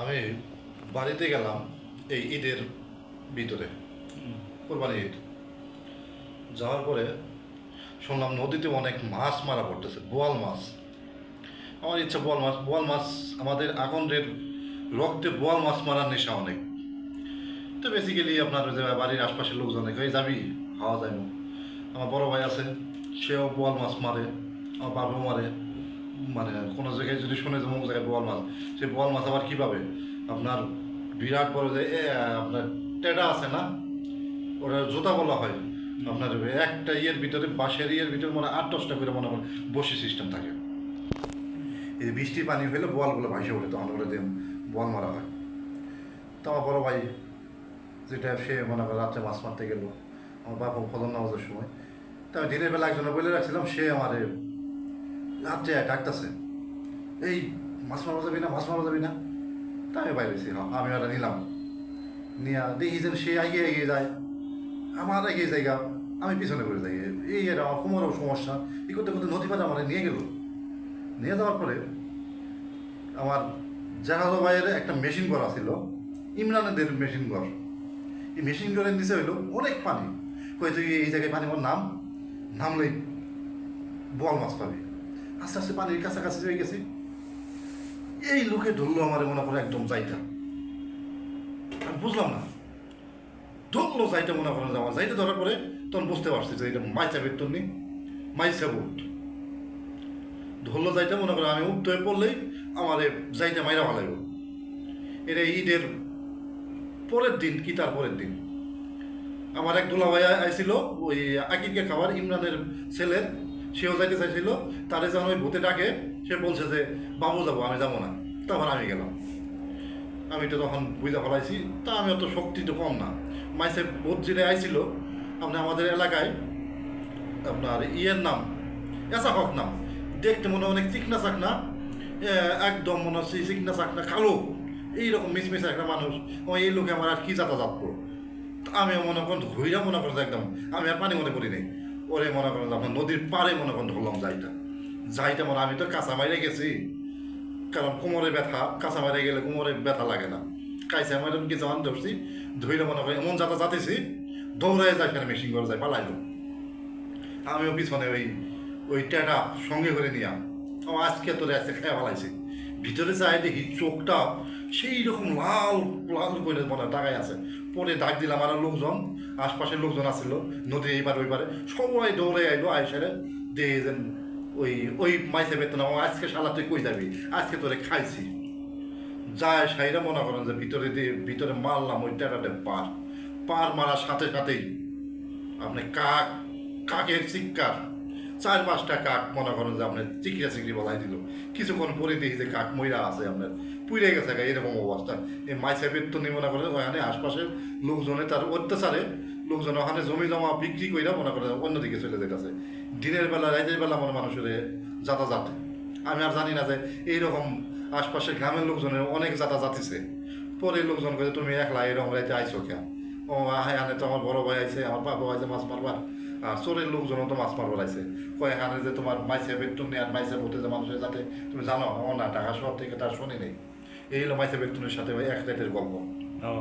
আমি বাড়িতে গেলাম এই ঈদের ভিতরে কোরবানি ঈদ। যাওয়ার পরে শুনলাম নদীতে অনেক মাছ মারা পড়তেছে বোয়াল মাছ। আমার ইচ্ছা বোয়াল মাছ বোয়াল মাছ আমাদের আকন্দের রক্তে বোয়াল মাছ মারার নেশা অনেক। তো বেসিক্যালি আপনার বাড়ির আশপাশের লোকজন কই যাবি? হাওয়া যায় না আমার বড় ভাই আছে সেও বোয়াল মাছ মারে আমার বাবু মারে। মানে কোনো জায়গায় যদি শুনে যে অমুক জায়গায় বোয়াল মাছ, সেই বোয়াল মাছ আবার কীভাবে? আপনার বিরাট বড় যে আপনার টেডা আছে না? ওটা জুতা বলা হয়। আপনার একটা ইয়ের ভিতরে, বাঁশের ইয়ের ভিতরে মানে আট, দশটা করে মনে করেন বসি সিস্টেম থাকে। এই বৃষ্টির পানি হলে বোয়ালগুলো ভাসে ওঠে তখন ওটা দিয়ে বোয়াল মারা হয়। তো আমার বড় ভাই যেটা সে মনে করে রাত্রে মাছ মারতে গেল, আমার বাবা ফদন নামাজের সময়। তা আমি দিনের বেলা একজনে বলে রাখছিলাম, সে আমারে রাত্রে ডাকতেছে। এই, মাছ মারা যাবি না, মাছ মারা যাবি না? তা আমি বাইরেছি হ্যাঁ আমি ওটা নিলাম। নিয়ে দেখি যেন সে এগিয়ে এগিয়ে যায়। আমার এগিয়ে জায়গা, আমি পিছনে পড়ে যাই। এই এটা কোমরও সমস্যা। এই করতে করতে নদী পাতা নিয়ে গেল। নিয়ে যাওয়ার পরে আমার জাহাজ ভাইয়ের একটা মেশিন ঘর ছিল ইমরানেদের মেশিন ঘর। এই মেশিন ঘরের নিচে হইল অনেক পানি। কই তুই এই জায়গায় পানি আমার নাম নামলেই বল মাছ পাবি। আস্তে আস্তে পানির কাছাকাছি হয়ে গেছি। এই লোকে ধরলো আমার মনে করে একদম যাইটা আমি বুঝলাম না। ধরলো যাইটা মনে করেন যে আমার যাইতে ধরার পরে তখন বুঝতে পারছি যে এটা মাইসা বেতন নেই, মাইসা বুট ধরলো যাইটা মনে করেন আমি উঠতে পড়লেই আমার এ যাইতে মাইরা ভালো এটা ঈদের পরের দিন কি তার পরের দিন? আমার এক দুলা ভাই আইছিল, ওই আকিকে খাবার ইমরানের ছেলের সেও যাইতে চাইছিল, তারে যখন ওই ভূতে ডাকে, সে বলছে যে, বাবু যাব, আমি যাব না। তখন আমি গেলাম। আমি তো তখন বুঝা ফেলাইছি, তা আমি অত শক্তি তো কম না। মাইসে ভূত যেটা আইছিল, আপনি আমাদের এলাকায়, আপনার ইয়ের নাম, এসা হক নাম, দেখতে মনে অনেক চিকনা চাকনা একদম মনে হচ্ছে চিকনা চাকনা কালো, এইরকম মিসমিস একটা মানুষ ও এই লোকে আমার আর কি যাতা যাতবো আমি মনে করেন ঘুইরা মনে করেন যে একদম, আমি আর পানি মনে করি নাই। ওরে মনে করেন আপনার নদীর পাড়ে মনে করেন ধরলাম যাইটা। যাইটা মনে আমি তো কাঁচা মাইরে গেছি। কারণ কোমরে ব্যথা, কাঁচা মাইরে গেলে কোমরে ব্যথা লাগে না। কাইসা মাইরে কিছু আন ধরছি, ধুইরা মনে করেন এমন যাতা যাতেছি, দৌড়ায় যায় ফেলে মেশিন করে যায় পালাইলো। আমিও পিছনে ওই ওই টেটা সঙ্গে করে নিয়াম ও আজকে তোরে আজকে খেয়ে ফেলাইছি ভিতরে যাই দেখি চোখটা সেই রকম লাল লাল করে মনে টাকায় আছে। পরে ডাক দিলাম আর লোকজন, আশপাশের লোকজন আসছিল নদী এইবার ওইবারে। সবাই দৌড়ে আইলো আইসারে দিয়ে যেন ওই ওই মাইসে বেতন আমার, আজকে শালা তুই কই যাবি? আজকে তোরে খাইছি। যায় সাইরা মনে করেন যে ভিতরে দিয়ে, ভিতরে মারলাম ওই টেটাতে পার। পার মারার সাথে সাথেই আপনি কাক, কাকের চিৎকার। চার পাঁচটা কাক মনে করেন যে আপনার চিকরা চিকরি বলাই দিল। কিছুক্ষণ পরে দেখি যে কাক ময়রা আছে আপনার। পুড়ে গেছে এরকম অবস্থা। এই মাইসা বেতনি মনে করেন ওখানে আশপাশের লোকজনে তার অত্যাচারে, লোকজন ওখানে জমি জমা বিক্রি কইরা মনে করেন অন্যদিকে চলে যেতেছে দিনের বেলা রাতের বেলা মনে মানুষের যাতাযাত। আমি আর জানি না যে এইরকম আশপাশের গ্রামের লোকজনের অনেক যাতাযাতিছে পরে লোকজন কে তুমি একলা এরকম রাইতে আইসো কেন? ও হ্যাঁ আনে তো আমার বড় ভাই আছে আমার বাবা আছে মাছ মারবার। আর চোরের লোকজন তো মাছ মারবার আছে কয়, এখানে যে তোমার মাইসে বেতন নেই আর মাইসে বলতে যে মানুষের যাতে, তুমি জানো? ও না, ঢাকা শহর থেকে তার শুনি নেই। এই হলো মাইসে বেতনের সাথে ওই এক রাতের গল্প। ও।